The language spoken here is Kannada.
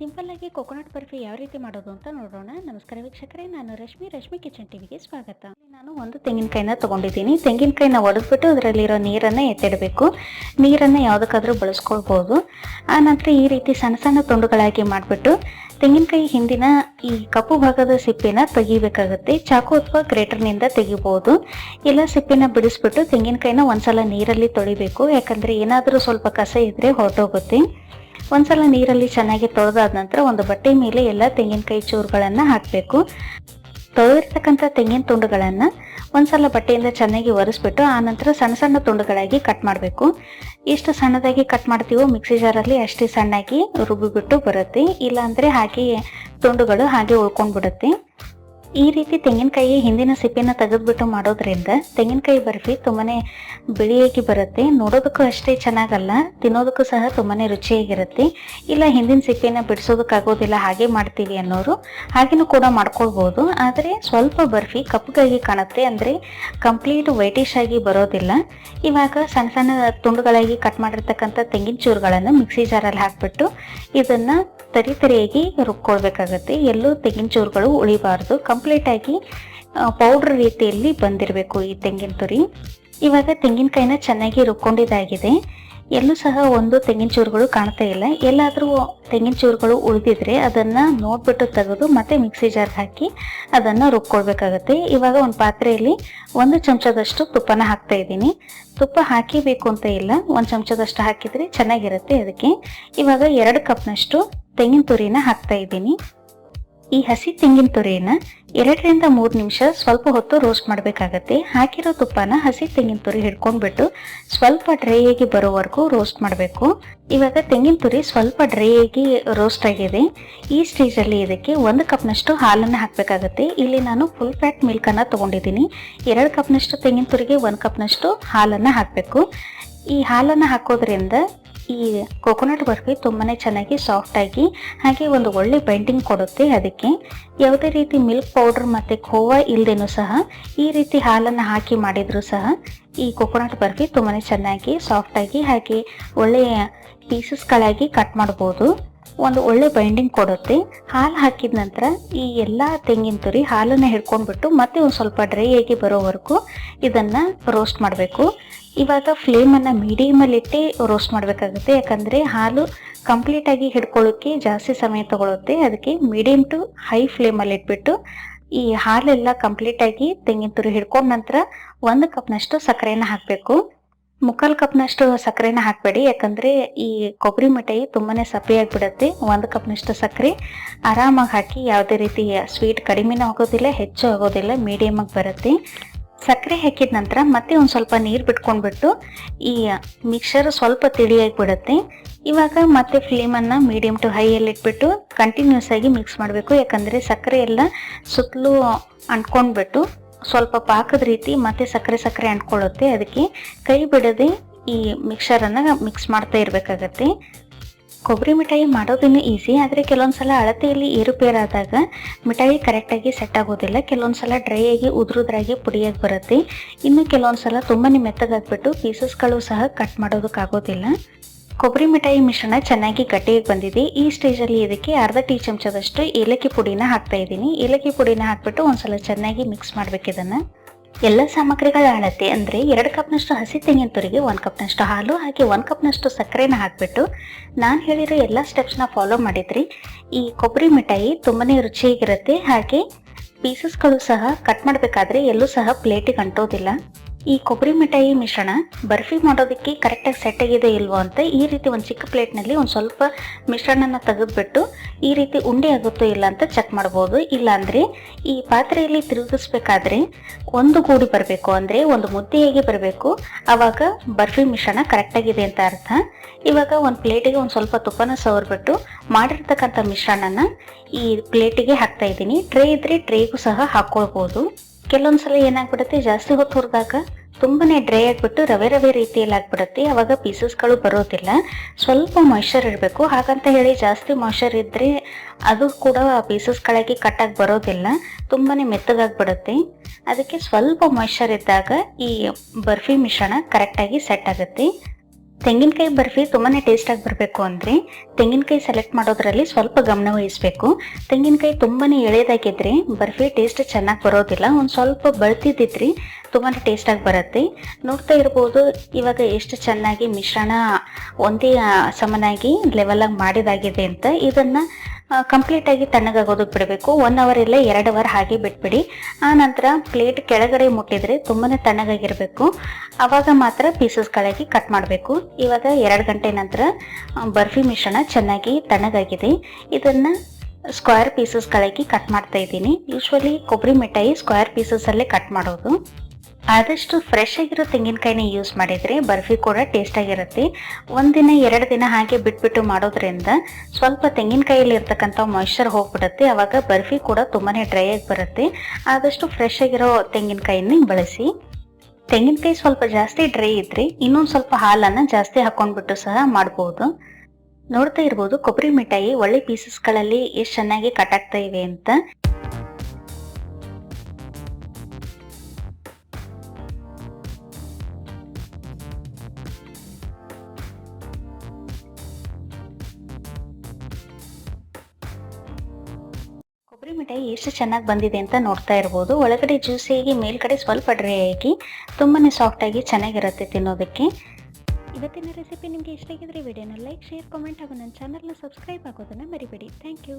ಸಿಂಪಲ್ ಆಗಿ ಕೊಕೊನಟ್ ಬರ್ಫಿ ಯಾವ ರೀತಿ ಮಾಡೋದು ಅಂತ ನೋಡೋಣ. ನಮಸ್ಕಾರ ವೀಕ್ಷಕರೇ, ನಾನು ರಶ್ಮಿ. ರಶ್ಮಿ ಕಿಚನ್ ಟಿವಿಗೆ ಸ್ವಾಗತ. ನಾನು ಒಂದು ತೆಂಗಿನಕಾಯಿನ ತಗೊಂಡಿದ್ದೀನಿ. ತೆಂಗಿನಕಾಯಿನ ಒಡೆದ್ಬಿಟ್ಟು ಅದರಲ್ಲಿರೋ ನೀರನ್ನು ಎತ್ತಿಡಬೇಕು. ನೀರನ್ನು ಯಾವುದಕ್ಕಾದರೂ ಬಳಸ್ಕೊಳ್ಬೋದು. ಆನಂತರ ನಂತರ ಈ ರೀತಿ ಸಣ್ಣ ಸಣ್ಣ ತುಂಡುಗಳಾಗಿ ಮಾಡಿಬಿಟ್ಟು ತೆಂಗಿನಕಾಯಿ ಹಿಂದಿನ ಈ ಕಪ್ಪು ಭಾಗದ ಸಿಪ್ಪಿನ ತೆಗಿಬೇಕಾಗುತ್ತೆ. ಚಾಕು ಅಥವಾ ಗ್ರೇಟರ್ನಿಂದ ತೆಗಿಬೋದು. ಇಲ್ಲ ಸಿಪ್ಪಿನ ಬಿಡಿಸ್ಬಿಟ್ಟು ತೆಂಗಿನಕಾಯಿನ ಒಂದ್ಸಲ ನೀರಲ್ಲಿ ತೊಳಿಬೇಕು. ಯಾಕಂದ್ರೆ ಏನಾದರೂ ಸ್ವಲ್ಪ ಕಸ ಇದ್ರೆ ಹೊರಟೋಗುತ್ತೆ. ಒಂದ್ಸಲ ನೀರಲ್ಲಿ ಚೆನ್ನಾಗಿ ತೊಳೆದಾದ ನಂತರ ಒಂದು ಬಟ್ಟೆ ಮೇಲೆ ಎಲ್ಲ ತೆಂಗಿನಕಾಯಿ ಚೂರುಗಳನ್ನು ಹಾಕಬೇಕು. ತೊಳೆದಿರ್ತಕ್ಕಂಥ ತೆಂಗಿನ ತುಂಡುಗಳನ್ನು ಒಂದ್ಸಲ ಬಟ್ಟೆಯಿಂದ ಚೆನ್ನಾಗಿ ಒರೆಸ್ಬಿಟ್ಟು, ಆ ನಂತರ ಸಣ್ಣ ಸಣ್ಣ ತುಂಡುಗಳಾಗಿ ಕಟ್ ಮಾಡಬೇಕು. ಎಷ್ಟು ಸಣ್ಣದಾಗಿ ಕಟ್ ಮಾಡ್ತೀವೋ ಮಿಕ್ಸಿ ಜಾರಲ್ಲಿ ಅಷ್ಟೇ ಸಣ್ಣಾಗಿ ರುಬ್ಬಿಬಿಟ್ಟು ಬರುತ್ತೆ. ಇಲ್ಲಾಂದರೆ ಹಾಗೆ ತುಂಡುಗಳು ಹಾಗೆ ಉಳ್ಕೊಂಡ್ಬಿಡುತ್ತೆ. ಈ ರೀತಿ ತೆಂಗಿನಕಾಯಿ ಹಿಂದಿನ ಸಿಪ್ಪೆನ ತೆಗೆದ್ಬಿಟ್ಟು ಮಾಡೋದ್ರಿಂದ ತೆಂಗಿನಕಾಯಿ ಬರ್ಫಿ ತುಂಬಾನೇ ಬಿಳಿಯಾಗಿ ಬರುತ್ತೆ. ನೋಡೋದಕ್ಕೂ ಅಷ್ಟೇ ಚೆನ್ನಾಗಲ್ಲ, ತಿನ್ನೋದಕ್ಕೂ ಸಹ ತುಂಬಾನೇ ರುಚಿಯಾಗಿರುತ್ತೆ. ಇಲ್ಲ, ಹಿಂದಿನ ಸಿಪ್ಪೆನ ಬಿಡಿಸೋದಕ್ಕಾಗೋದಿಲ್ಲ, ಹಾಗೆ ಮಾಡ್ತೀವಿ ಅನ್ನೋರು ಹಾಗೇನೂ ಕೂಡ ಮಾಡ್ಕೊಳ್ಬೋದು. ಆದರೆ ಸ್ವಲ್ಪ ಬರ್ಫಿ ಕಪ್ಪಗಾಗಿ ಕಾಣುತ್ತೆ ಅಂದರೆ ಕಂಪ್ಲೀಟ್ ವೈಟಿಶ್ ಆಗಿ ಬರೋದಿಲ್ಲ. ಇವಾಗ ಸಣ್ಣ ಸಣ್ಣ ತುಂಡುಗಳಾಗಿ ಕಟ್ ಮಾಡಿರ್ತಕ್ಕಂಥ ತೆಂಗಿನ ಚೂರುಗಳನ್ನು ಮಿಕ್ಸಿ ಜಾರಲ್ಲಿ ಹಾಕ್ಬಿಟ್ಟು ಇದನ್ನು ತರಿ ತರಿಯಾಗಿ ರುಬ್ಕೊಳ್ಬೇಕಾಗತ್ತೆ. ಎಲ್ಲೂ ತೆಂಗಿನ ಚೂರುಗಳು ಉಳಿಬಾರ್ದು. ಕಂಪ್ಲೀಟ್ ಆಗಿ ಪೌಡ್ರ್ ರೀತಿಯಲ್ಲಿ ಬಂದಿರಬೇಕು ಈ ತೆಂಗಿನ ತುರಿ. ಇವಾಗ ತೆಂಗಿನಕಾಯಿನ ಚೆನ್ನಾಗಿ ರುಬ್ಕೊಂಡಿದ್ದಾಗಿದೆ. ಎಲ್ಲೂ ಸಹ ಒಂದು ತೆಂಗಿನ ಚೂರುಗಳು ಕಾಣ್ತಾ ಇಲ್ಲ. ಎಲ್ಲಾದರೂ ತೆಂಗಿನ ಚೂರುಗಳು ಉಳಿದಿದ್ರೆ ಅದನ್ನ ನೋಡ್ಬಿಟ್ಟು ತೆಗೆದು ಮತ್ತೆ ಮಿಕ್ಸಿ ಜಾರ್ಗೆ ಹಾಕಿ ಅದನ್ನ ರುಬ್ಕೊಳ್ಬೇಕಾಗತ್ತೆ. ಇವಾಗ ಒಂದು ಪಾತ್ರೆಯಲ್ಲಿ ಒಂದು ಚಮಚದಷ್ಟು ತುಪ್ಪನ ಹಾಕ್ತಾ ಇದ್ದೀನಿ. ತುಪ್ಪ ಹಾಕಿಬೇಕು ಅಂತ ಇಲ್ಲ. ಒಂದು ಚಮಚದಷ್ಟು ಹಾಕಿದ್ರೆ ಚೆನ್ನಾಗಿರುತ್ತೆ ಅದಕ್ಕೆ. ಇವಾಗ ಎರಡು ಕಪ್ನಷ್ಟು ತೆಂಗಿನ ತುರಿನ ಹಾಕ್ತಾ ಇದ್ದೀನಿ. ಈ ಹಸಿ ತೆಂಗಿನ ತುರಿನ ಎರಡರಿಂದ ಮೂರು ನಿಮಿಷ ಸ್ವಲ್ಪ ಹೊತ್ತು ರೋಸ್ಟ್ ಮಾಡಬೇಕಾಗತ್ತೆ. ಹಾಕಿರೋ ತುಪ್ಪನ ಹಸಿ ತೆಂಗಿನ ತುರಿ ಹಿಡ್ಕೊಂಡ್ಬಿಟ್ಟು ಸ್ವಲ್ಪ ಡ್ರೈ ಆಗಿ ಬರೋವರೆಗೂ ರೋಸ್ಟ್ ಮಾಡಬೇಕು. ಇವಾಗ ತೆಂಗಿನ ತುರಿ ಸ್ವಲ್ಪ ಡ್ರೈ ಆಗಿ ರೋಸ್ಟ್ ಆಗಿದೆ. ಈ ಸ್ಟೇಜಲ್ಲಿ ಇದಕ್ಕೆ ಒಂದು ಕಪ್ನಷ್ಟು ಹಾಲನ್ನು ಹಾಕಬೇಕಾಗತ್ತೆ. ಇಲ್ಲಿ ನಾನು ಫುಲ್ ಫ್ಯಾಟ್ ಮಿಲ್ಕನ್ನು ತೊಗೊಂಡಿದ್ದೀನಿ. ಎರಡು ಕಪ್ನಷ್ಟು ತೆಂಗಿನ ತುರಿಗೆ, ಒಂದು ಕಪ್ನಷ್ಟು ಹಾಲನ್ನು ಹಾಕಬೇಕು. ಈ ಹಾಲನ್ನು ಹಾಕೋದ್ರಿಂದ ಈ ಕೊಕೊನಟ್ ಬರ್ಫಿ ತುಂಬಾನೇ ಚೆನ್ನಾಗಿ ಸಾಫ್ಟ್ ಆಗಿ ಹಾಗೆ ಒಂದು ಒಳ್ಳೆ ಬೈಂಡಿಂಗ್ ಕೊಡುತ್ತೆ ಅದಕ್ಕೆ. ಯಾವುದೇ ರೀತಿ ಮಿಲ್ಕ್ ಪೌಡರ್ ಮತ್ತೆ ಖೋವಾ ಇಲ್ದೇನೂ ಸಹ ಈ ರೀತಿ ಹಾಲನ್ನು ಹಾಕಿ ಮಾಡಿದ್ರು ಸಹ ಈ ಕೊಕೊನಟ್ ಬರ್ಫಿ ತುಂಬಾನೇ ಚೆನ್ನಾಗಿ ಸಾಫ್ಟಾಗಿ ಹಾಗೆ ಒಳ್ಳೆಯ ಪೀಸಸ್ಗಳಾಗಿ ಕಟ್ ಮಾಡ್ಬೋದು. ಒಂದು ಒಳ್ಳೆ ಬೈಂಡಿಂಗ್ ಕೊಡುತ್ತೆ. ಹಾಲು ಹಾಕಿದ ನಂತರ ಈ ಎಲ್ಲ ತೆಂಗಿನ ತುರಿ ಹಾಲನ್ನು ಹಿಡ್ಕೊಂಡ್ಬಿಟ್ಟು ಮತ್ತೆ ಒಂದು ಸ್ವಲ್ಪ ಡ್ರೈ ಆಗಿ ಬರೋವರೆಗೂ ಇದನ್ನು ರೋಸ್ಟ್ ಮಾಡಬೇಕು. ಇವಾಗ ಫ್ಲೇಮನ್ನು ಮೀಡಿಯಮಲ್ಲಿ ಇಟ್ಟು ರೋಸ್ಟ್ ಮಾಡಬೇಕಾಗುತ್ತೆ. ಯಾಕಂದರೆ ಹಾಲು ಕಂಪ್ಲೀಟಾಗಿ ಹಿಡ್ಕೊಳ್ಳೋಕ್ಕೆ ಜಾಸ್ತಿ ಸಮಯ ತಗೊಳ್ಳುತ್ತೆ ಅದಕ್ಕೆ ಮೀಡಿಯಮ್ ಟು ಹೈ ಫ್ಲೇಮಲ್ಲಿ ಇಟ್ಬಿಟ್ಟು ಈ ಹಾಲೆಲ್ಲ ಕಂಪ್ಲೀಟಾಗಿ ತೆಂಗಿನ ತುರಿ ಹಿಡ್ಕೊಂಡ ನಂತರ ಒಂದು ಕಪ್ನಷ್ಟು ಸಕ್ಕರೆಯನ್ನು ಹಾಕಬೇಕು. ಮುಕ್ಕಾಲು ಕಪ್ನಷ್ಟು ಸಕ್ಕರೆನ ಹಾಕಬೇಡಿ, ಯಾಕಂದರೆ ಈ ಕೊಬ್ಬರಿ ಮಿಠಾಯಿ ತುಂಬಾ ಸಪ್ಪೆಯಾಗಿಬಿಡುತ್ತೆ. ಒಂದು ಕಪ್ನಷ್ಟು ಸಕ್ಕರೆ ಆರಾಮಾಗಿ ಹಾಕಿ ಯಾವುದೇ ರೀತಿ ಸ್ವೀಟ್ ಕಡಿಮೆನೂ ಆಗೋದಿಲ್ಲ, ಹೆಚ್ಚು ಆಗೋದಿಲ್ಲ, ಮೀಡಿಯಮಾಗಿ ಬರುತ್ತೆ. ಸಕ್ಕರೆ ಹಾಕಿದ ನಂತರ ಮತ್ತೆ ಒಂದು ಸ್ವಲ್ಪ ನೀರು ಬಿಟ್ಕೊಂಡ್ಬಿಟ್ಟು ಈ ಮಿಕ್ಸರ್ ಸ್ವಲ್ಪ ತಿಳಿಯಾಗಿ ಬಿಡುತ್ತೆ ಇವಾಗ ಮತ್ತೆ ಫ್ಲೇಮನ್ನು ಮೀಡಿಯಮ್ ಟು ಹೈಯಲ್ಲಿ ಇಟ್ಬಿಟ್ಟು ಕಂಟಿನ್ಯೂಸ್ ಆಗಿ ಮಿಕ್ಸ್ ಮಾಡಬೇಕು, ಯಾಕಂದರೆ ಸಕ್ಕರೆ ಎಲ್ಲ ಸುತ್ತಲೂ ಅಂಟ್ಕೊಂಡ್ಬಿಟ್ಟು ಸ್ವಲ್ಪ ಪಾಕದ ರೀತಿ ಮತ್ತೆ ಸಕ್ಕರೆ ಸಕ್ಕರೆ ಅಂಟ್ಕೊಳ್ಳುತ್ತೆ. ಅದಕ್ಕೆ ಕೈ ಬಿಡದೆ ಈ ಮಿಕ್ಸರನ್ನು ಮಿಕ್ಸ್ ಮಾಡ್ತಾ ಇರಬೇಕಾಗತ್ತೆ. ಕೊಬ್ಬರಿ ಮಿಠಾಯಿ ಮಾಡೋದೇನು ಈಸಿ ಆದರೆ ಕೆಲವೊಂದು ಸಲ ಅಳತೆಯಲ್ಲಿ ಏರುಪೇರಾದಾಗ ಮಿಠಾಯಿ ಕರೆಕ್ಟಾಗಿ ಸೆಟ್ ಆಗೋದಿಲ್ಲ. ಕೆಲವೊಂದು ಸಲ ಡ್ರೈ ಆಗಿ, ಉದುರುದ್ರಾಗಿ, ಪುಡಿಯಾಗಿ ಬರುತ್ತೆ. ಇನ್ನು ಕೆಲವೊಂದು ಸಲ ತುಂಬಾ ಮೆತ್ತಗಾಗ್ಬಿಟ್ಟು ಪೀಸಸ್ಗಳು ಸಹ ಕಟ್ ಮಾಡೋದಕ್ಕಾಗೋದಿಲ್ಲ. ಕೊಬ್ಬರಿ ಮಿಠಾಯಿ ಮಿಶ್ರಣ ಚೆನ್ನಾಗಿ ಗಟ್ಟಿಗೆ ಬಂದಿದೆ. ಈ ಸ್ಟೇಜಲ್ಲಿ ಇದಕ್ಕೆ ಅರ್ಧ ಟೀ ಚಮಚದಷ್ಟು ಏಲಕ್ಕಿ ಪುಡಿನ ಹಾಕ್ತಾ ಇದ್ದೀನಿ. ಏಲಕ್ಕಿ ಪುಡಿನ ಹಾಕ್ಬಿಟ್ಟು ಒಂದ್ಸಲ ಚೆನ್ನಾಗಿ ಮಿಕ್ಸ್ ಮಾಡ್ಬೇಕು ಇದನ್ನು. ಎಲ್ಲ ಸಾಮಗ್ರಿಗಳ ಅಳತೆ ಅಂದರೆ ಎರಡು ಕಪ್ನಷ್ಟು ಹಸಿ ತೆಂಗಿನ ತುರಿಗೆ, ಒಂದು ಕಪ್ನಷ್ಟು ಹಾಲು, ಹಾಗೆ ಒಂದು ಕಪ್ನಷ್ಟು ಸಕ್ಕರೆನ ಹಾಕಿಬಿಟ್ಟು ನಾನು ಹೇಳಿರೋ ಎಲ್ಲ ಸ್ಟೆಪ್ಸ್ನ ಫಾಲೋ ಮಾಡಿದ್ರಿ. ಈ ಕೊಬ್ಬರಿ ಮಿಠಾಯಿ ತುಂಬಾ ರುಚಿಯಾಗಿರುತ್ತೆ. ಹಾಗೆ ಪೀಸಸ್ಗಳು ಸಹ ಕಟ್ ಮಾಡಬೇಕಾದ್ರೆ ಎಲ್ಲೂ ಸಹ ಪ್ಲೇಟಿಗೆ ಅಂಟೋದಿಲ್ಲ. ಈ ಕೊಬ್ಬರಿ ಮಿಠಾಯಿ ಮಿಶ್ರಣ ಬರ್ಫಿ ಮಾಡೋದಕ್ಕೆ ಕರೆಕ್ಟಾಗಿ ಸೆಟ್ ಆಗಿದೆ ಇಲ್ವೋ ಅಂತ ಈ ರೀತಿ ಒಂದು ಚಿಕ್ಕ ಪ್ಲೇಟ್ನಲ್ಲಿ ಒಂದು ಸ್ವಲ್ಪ ಮಿಶ್ರಣನ ತೆಗೆದುಬಿಟ್ಟು ಈ ರೀತಿ ಉಂಡೆ ಆಗುತ್ತೋ ಇಲ್ಲ ಅಂತ ಚೆಕ್ ಮಾಡ್ಬೋದು. ಇಲ್ಲಾಂದರೆ ಈ ಪಾತ್ರೆಯಲ್ಲಿ ತಿರುಗಿಸ್ಬೇಕಾದ್ರೆ ಒಂದು ಗೂಡಿ ಬರಬೇಕು, ಅಂದರೆ ಒಂದು ಮುದ್ದೆಯಾಗಿ ಬರಬೇಕು. ಆವಾಗ ಬರ್ಫಿ ಮಿಶ್ರಣ ಕರೆಕ್ಟಾಗಿದೆ ಅಂತ ಅರ್ಥ. ಇವಾಗ ಒಂದು ಪ್ಲೇಟಿಗೆ ಒಂದು ಸ್ವಲ್ಪ ತುಪ್ಪನ ಸವರ್ಬಿಟ್ಟು ಮಾಡಿರ್ತಕ್ಕಂಥ ಮಿಶ್ರಣನ ಈ ಪ್ಲೇಟಿಗೆ ಹಾಕ್ತಾ ಇದ್ದೀನಿ. ಟ್ರೇ ಇದ್ದರೆ ಟ್ರೇಗೂ ಸಹ ಹಾಕ್ಕೊಳ್ಬೋದು ಕೆಲವೊಂದ್ಸಲ ಏನಾಗ್ಬಿಡುತ್ತೆ, ಜಾಸ್ತಿ ಹೊತ್ತು ಹುರಿದಾಗ ತುಂಬಾನೇ ಡ್ರೈ ಆಗಿಬಿಟ್ಟು ರವೆ ರವೆ ರೀತಿಯಲ್ಲಿ ಆಗ್ಬಿಡುತ್ತೆ. ಅವಾಗ ಪೀಸಸ್ಗಳು ಬರೋದಿಲ್ಲ. ಸ್ವಲ್ಪ ಮಾಯ್ಶ್ಚರ್ ಇರಬೇಕು ಹಾಗಂತ ಹೇಳಿ ಜಾಸ್ತಿ ಮಾಯ್ಶ್ಚರ್ ಇದ್ದರೆ ಅದು ಕೂಡ ಪೀಸಸ್ಗಳಾಗಿ ಕಟ್ಟಾಗಿ ಬರೋದಿಲ್ಲ. ತುಂಬಾನೇ ಮೆತ್ತಗಾಗ್ಬಿಡುತ್ತೆ. ಅದಕ್ಕೆ ಸ್ವಲ್ಪ ಮಾಯ್ಶ್ಚರ್ ಇದ್ದಾಗ ಈ ಬರ್ಫಿ ಮಿಶ್ರಣ ಕರೆಕ್ಟಾಗಿ ಸೆಟ್ ಆಗುತ್ತೆ. ತೆಂಗಿನಕಾಯಿ ಬರ್ಫಿ ತುಂಬಾನೇ ಟೇಸ್ಟಾಗಿ ಬರಬೇಕು ಅಂದರೆ ತೆಂಗಿನಕಾಯಿ ಸೆಲೆಕ್ಟ್ ಮಾಡೋದ್ರಲ್ಲಿ ಸ್ವಲ್ಪ ಗಮನ ವಹಿಸಬೇಕು. ತೆಂಗಿನಕಾಯಿ ತುಂಬಾನೇ ಎಳೆದಾಗಿದ್ರೆ ಬರ್ಫಿ ಟೇಸ್ಟ್ ಚೆನ್ನಾಗಿ ಬರೋದಿಲ್ಲ. ಒಂದು ಸ್ವಲ್ಪ ಬಳ್ತಿದ್ದಿದ್ರಿ ತುಂಬಾ ಟೇಸ್ಟಾಗಿ ಬರುತ್ತೆ. ನೋಡ್ತಾ ಇರ್ಬೋದು, ಇವಾಗ ಎಷ್ಟು ಚೆನ್ನಾಗಿ ಮಿಶ್ರಣ ಒಂದೇ ಸಮನಾಗಿ ಲೆವೆಲಾಗಿ ಮಾಡಿದಾಗಿದೆ ಅಂತ. ಇದನ್ನು ಕಂಪ್ಲೀಟಾಗಿ ತಣ್ಣಗಾಗೋದಕ್ಕೆ ಬಿಡಬೇಕು. ಒನ್ ಅವರ್ ಇಲ್ಲ, ಎರಡು ಅವರ್ ಹಾಗೆ ಬಿಟ್ಬಿಡಿ. ಆ ನಂತರ ಪ್ಲೇಟ್ ಕೆಳಗಡೆ ಮುಟ್ಟಿದರೆ ತುಂಬಾನೇ ತಣ್ಣಗಾಗಿರಬೇಕು. ಆವಾಗ ಮಾತ್ರ ಪೀಸಸ್ಗಳಾಗಿ ಕಟ್ ಮಾಡಬೇಕು. ಇವಾಗ ಎರಡು ಗಂಟೆ ನಂತರ ಬರ್ಫಿ ಮಿಶ್ರಣ ಚೆನ್ನಾಗಿ ತಣ್ಣಗಾಗಿದೆ. ಇದನ್ನು ಸ್ಕ್ವೇರ್ ಪೀಸಸ್ಗಳಾಗಿ ಕಟ್ ಮಾಡ್ತಾ ಇದ್ದೀನಿ. ಯೂಶ್ವಲಿ ಕೊಬ್ಬರಿ ಮಿಠಾಯಿ ಸ್ಕ್ವೇರ್ ಪೀಸಸಲ್ಲೇ ಕಟ್ ಮಾಡೋದು. ಆದಷ್ಟು ಫ್ರೆಶ್ ಆಗಿರೋ ತೆಂಗಿನಕಾಯಿನ ಯೂಸ್ ಮಾಡಿದರೆ ಬರ್ಫಿ ಕೂಡ ಟೇಸ್ಟ್ ಆಗಿರುತ್ತೆ. ಒಂದಿನ, ಎರಡು ದಿನ ಹಾಗೆ ಬಿಟ್ಬಿಟ್ಟು ಮಾಡೋದ್ರಿಂದ ಸ್ವಲ್ಪ ತೆಂಗಿನಕಾಯಲ್ಲಿ ಇರ್ತಕ್ಕಂಥ ಮಾಯ್ಶ್ಚರ್ ಹೋಗ್ಬಿಡುತ್ತೆ. ಆವಾಗ ಬರ್ಫಿ ಕೂಡ ತುಂಬಾ ಡ್ರೈ ಆಗಿ ಬರುತ್ತೆ. ಆದಷ್ಟು ಫ್ರೆಶ್ ಆಗಿರೋ ತೆಂಗಿನಕಾಯಿನ ಬಳಸಿ. ತೆಂಗಿನಕಾಯಿ ಸ್ವಲ್ಪ ಜಾಸ್ತಿ ಡ್ರೈ ಇದ್ರೆ ಇನ್ನೊಂದು ಸ್ವಲ್ಪ ಹಾಲನ್ನು ಜಾಸ್ತಿ ಹಾಕೊಂಡ್ಬಿಟ್ಟು ಸಹ ಮಾಡ್ಬೋದು. ನೋಡ್ತಾ ಇರ್ಬೋದು, ಕೊಬ್ಬರಿ ಮಿಠಾಯಿ ಒಳ್ಳೆ ಪೀಸಸ್ಗಳಲ್ಲಿ ಎಷ್ಟು ಚೆನ್ನಾಗಿ ಕಟ್ ಆಗ್ತಾ ಇವೆ ಅಂತ. ಕೊಬ್ಬರಿ ಮಿಠಾಯಿ ಎಷ್ಟು ಚೆನ್ನಾಗಿ ಬಂದಿದೆ ಅಂತ ನೋಡ್ತಾ ಇರ್ಬೋದು. ಒಳಗಡೆ ಜ್ಯೂಸಿಯಾಗಿ ಮೇಲ್ಗಡೆ ಸ್ವಲ್ಪ ಡ್ರೈ ಆಗಿ ತುಂಬಾನೇ ಸಾಫ್ಟಾಗಿ ಚೆನ್ನಾಗಿರುತ್ತೆ ತಿನ್ನೋದಕ್ಕೆ. ಇವತ್ತಿನ ರೆಸಿಪಿ ನಿಮಗೆ ಇಷ್ಟ ಆಗಿದ್ರೆ ವಿಡಿಯೋನ ಲೈಕ್ ಶೇರ್ ಕಾಮೆಂಟ್ ಹಾಗೂ ನನ್ನ ಚಾನಲ್ನ ಸಬ್ಸ್ಕ್ರೈಬ್ ಆಗೋದನ್ನು ಮರಿಬೇಡಿ. Thank you